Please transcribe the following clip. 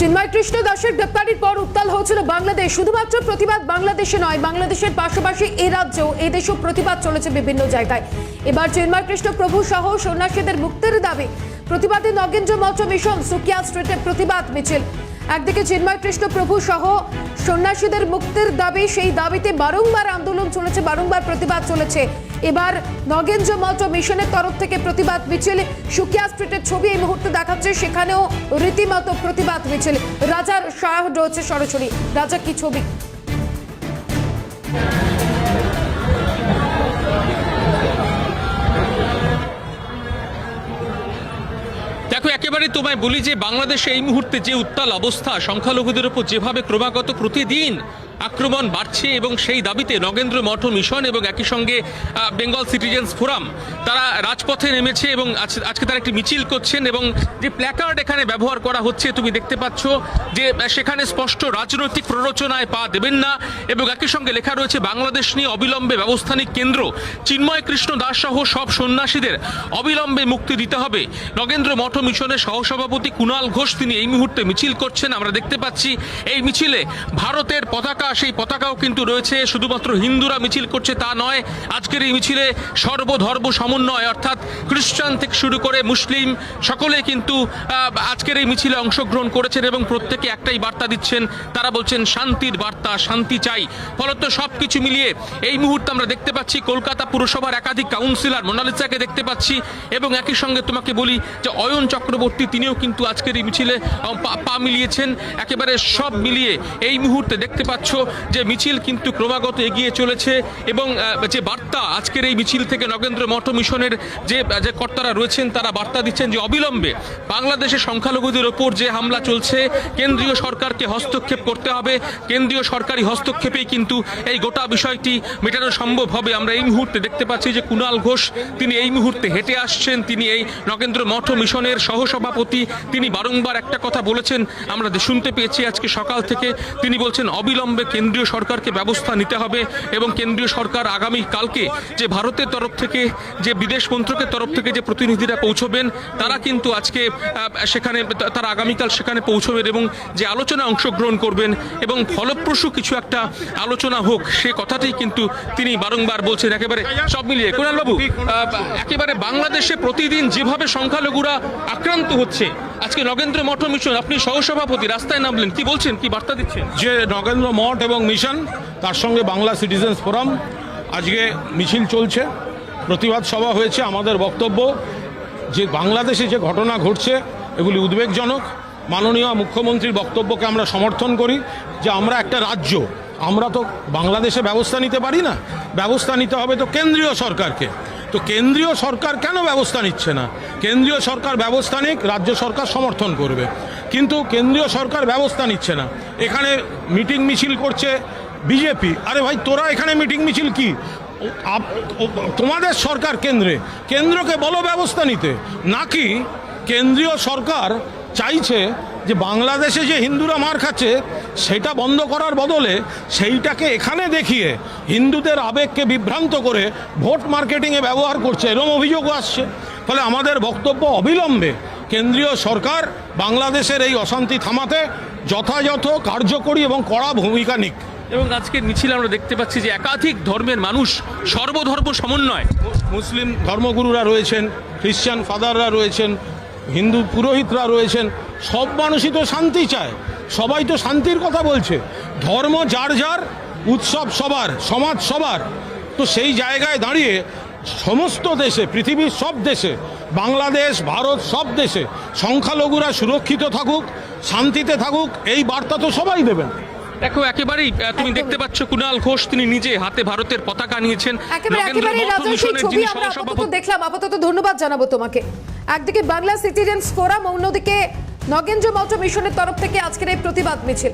চিন্ময় কৃষ্ণ দাসের গ্রেপ্তারির পর উত্তাল হয়েছিল বাংলাদেশ। শুধুমাত্র প্রতিবাদ বাংলাদেশে নয়, বাংলাদেশের পাশাপাশি এ রাজ্যেও এই দেশেও প্রতিবাদ চলেছে বিভিন্ন জায়গায়। এবার চিন্ময় কৃষ্ণ প্রভু সহ সন্ন্যাসীদের মুক্তির দাবি, প্রতিবাদে নগেন্দ্র মঞ্চ মিশন, সুকিয়া স্ট্রিটে প্রতিবাদ মিছিল। একদিকে চিন্ময় কৃষ্ণ প্রভু সহ সন্ন্যাসীদের মুক্তির দাবি, সেই দাবিতে বারংবার আন্দোলন চলেছে, বারংবার প্রতিবাদ চলেছে। এবার নগেন্দ্র মঠ মিশনের তরফ থেকে প্রতিবাদ মিছিল, সুকিয়া স্ট্রিটের ছবি এই মুহূর্তে দেখাচ্ছে, সেখানেও রীতিমতো প্রতিবাদ মিছিল। রাজার সাহ রয়েছে সরাসরি। রাজা, কি ছবি? একেবারে তোমায় বলি যে বাংলাদেশে এই মুহূর্তে যে উত্তাল অবস্থা, সংখ্যালঘুদের উপর যেভাবে ক্রমাগত প্রতিদিন আক্রমণ বাড়ছে এবং সেই দাবিতে নগেন্দ্র মঠ মিশন এবং একই সঙ্গে বেঙ্গল সিটিজেন্স ফোরাম, তারা রাজপথে নেমেছে এবং আজ- আজকে তারা একটি মিছিল করছেন এবং যে প্ল্যাকার্ড এখানে ব্যবহার করা হচ্ছে, তুমি দেখতে পাচ্ছ যে সেখানে স্পষ্ট রাজনৈতিক প্ররোচনায় পা দেবেন না এবং একই সঙ্গে লেখা রয়েছে, বাংলাদেশ নিয়ে অবিলম্বে ব্যবস্থানিক কেন্দ্র। চিন্ময় কৃষ্ণ দাস সহ সব সন্ন্যাসীদের অবিলম্বে মুক্তি দিতে হবে। নগেন্দ্র মঠ মিশনের সহসভাপতি কুণাল ঘোষ, তিনি এই মুহূর্তে মিছিল করছেন। আমরা দেখতে পাচ্ছি, এই মিছিলে ভারতের পতাকা সেই পতাকাও কিন্তু রয়েছে। শুধুমাত্র হিন্দুরা মিছিল করছে তা নয়, আজকের এই মিছিলে সর্বধর্ম সমন্বয়, অর্থাৎ খ্রিস্টান থেকে শুরু করে মুসলিম সকলে কিন্তু আজকের এই মিছিলে অংশগ্রহণ করেছেন এবং প্রত্যেকে একটাই বার্তা দিচ্ছেন। তারা বলছেন, শান্তির বার্তা, শান্তি চাই। ফলত সব কিছু মিলিয়ে এই মুহূর্তে আমরা দেখতে পাচ্ছি, কলকাতা পুরসভার একাধিক কাউন্সিলর মোনালিসাকে দেখতে পাচ্ছি এবং একই সঙ্গে তোমাকে বলি যে অয়ন চক্রবর্তী, তিনিও কিন্তু আজকের এই মিছিলে পা মিলিয়েছেন। একেবারে সব মিলিয়ে এই মুহূর্তে দেখতে পাচ্ছ যে মিছিল কিন্তু ক্রমাগত এগিয়ে চলেছে এবং যে বার্তা আজকের এই মিছিল থেকে নগেন্দ্র মঠ মিশনের যে যে কর্তারা রয়েছেন তারা বার্তা দিচ্ছেন যে অবিলম্বে বাংলাদেশের সংখ্যালঘুদের ওপর যে হামলা চলছে, কেন্দ্রীয় সরকারকে হস্তক্ষেপ করতে হবে। কেন্দ্রীয় সরকারি হস্তক্ষেপেই কিন্তু এই গোটা বিষয়টি মেটানো সম্ভব হবে। আমরা এই মুহূর্তে দেখতে পাচ্ছি যে কুণাল ঘোষ, তিনি এই মুহূর্তে হেঁটে আসছেন। তিনি এই নগেন্দ্র মঠ মিশনের সহসভাপতি। তিনি বারংবার একটা কথা বলেছেন। আমরা শুনতে পেয়েছি আজকে সকাল থেকে, তিনি বলছেন, অবিলম্বে কেন্দ্রীয় সরকারকে ব্যবস্থা নিতে হবে এবং কেন্দ্রীয় সরকার আগামী কালকে যে ভারতের তরফ থেকে, যে বিদেশ মন্ত্রকের তরফ থেকে যে প্রতিনিধিরা পৌঁছবেন, তারা কিন্তু আজকে সেখানে, তারা আগামীকাল সেখানে পৌঁছবেন এবং যে আলোচনায় অংশগ্রহণ করবেন এবং ফলপ্রসূ কিছু একটা আলোচনা হোক, সে কথাটাই কিন্তু তিনি বারংবার বলছেন। একেবারে সব মিলিয়ে, কুণালবাবু একেবারে বাংলাদেশে প্রতিদিন যেভাবে সংখ্যালঘুরা আক্রান্ত হচ্ছে আজকে নগেন্দ্র মঠ মিশন, আপনি সহসভাপতি, রাস্তায় নামলেন, কি বলছেন, কি বার্তা দিচ্ছেন? যে নগেন্দ্র মঠ এবং মিশন, তার সঙ্গে বাংলা সিটিজেন্স ফোরাম, আজকে মিছিল চলছে, প্রতিবাদ সভা হয়েছে, আমাদের বক্তব্য, যে বাংলাদেশে যে ঘটনা ঘটছে, এগুলি উদ্বেগজনক। মাননীয় মুখ্যমন্ত্রীর বক্তব্যকে আমরা সমর্থন করি, যে আমরা একটা রাজ্য, আমরা তো বাংলাদেশে ব্যবস্থা নিতে পারি না। ব্যবস্থা নিতে হবে তো কেন্দ্রীয় সরকারকে। তো কেন্দ্রীয় সরকার কেন ব্যবস্থা নিচ্ছে না? কেন্দ্রীয় সরকার ব্যবস্থা নিক, রাজ্য সরকার সমর্থন করবে। কিন্তু কেন্দ্রীয় সরকার ব্যবস্থা নিচ্ছে না। এখানে মিটিং মিছিল করছে বিজেপি। আরে ভাই, তোরা এখানে মিটিং মিছিল কি? তোমাদের সরকার কেন্দ্রে। কেন্দ্রকে বলো ব্যবস্থা নিতে। নাকি কেন্দ্রীয় সরকার চাইছে যে বাংলাদেশে যে হিন্দুরা মার খাচ্ছে সেটা বন্ধ করার বদলে সেইটাকে এখানে দেখিয়ে হিন্দুদের আবেগকে বিভ্রান্ত করে ভোট মার্কেটিংয়ে ব্যবহার করছে এরম অভিযোগও আসছে। ফলে আমাদের বক্তব্য অবিলম্বে কেন্দ্রীয় সরকার বাংলাদেশের এই অশান্তি থামাতে যথাযথ কার্যকরী এবং কড়া ভূমিকা নিক। এবং আজকে মিছিল আমরা দেখতে পাচ্ছি যে একাধিক ধর্মের মানুষ সর্বধর্ম সমন্বয়। মুসলিম ধর্মগুরুরা রয়েছেন খ্রিস্টান ফাদাররা রয়েছেন হিন্দু পুরোহিতরা রয়েছেন সব মানুষই তো শান্তি চায়। সবাই তো শান্তির কথা বলছে। ধর্ম যার যার উৎসব সবার সমাজ সবার। তো সেই জায়গায় দাঁড়িয়ে সমস্ত দেশে পৃথিবীর সব দেশে বাংলাদেশ ভারত সব দেশে সংখ্যালঘুরা সুরক্ষিত থাকুক শান্তিতে থাকুক এই বার্তা তো সবাই দেবেন। দেখো একেবারেই তুমি দেখতে পাচ্ছ কুণাল ঘোষ তিনি নিজে হাতে ভারতের পতাকা নিয়েছেন। ছবি আমরা আপাতত দেখলাম। আপাতত ধন্যবাদ জানাব তোমাকে। একদিকে বাংলা সিটিজেন্স ফোরাম অন্যদিকে নগেন্দ্র মঠ মিশনের তরফ থেকে আজকের এই প্রতিবাদ মিছিল।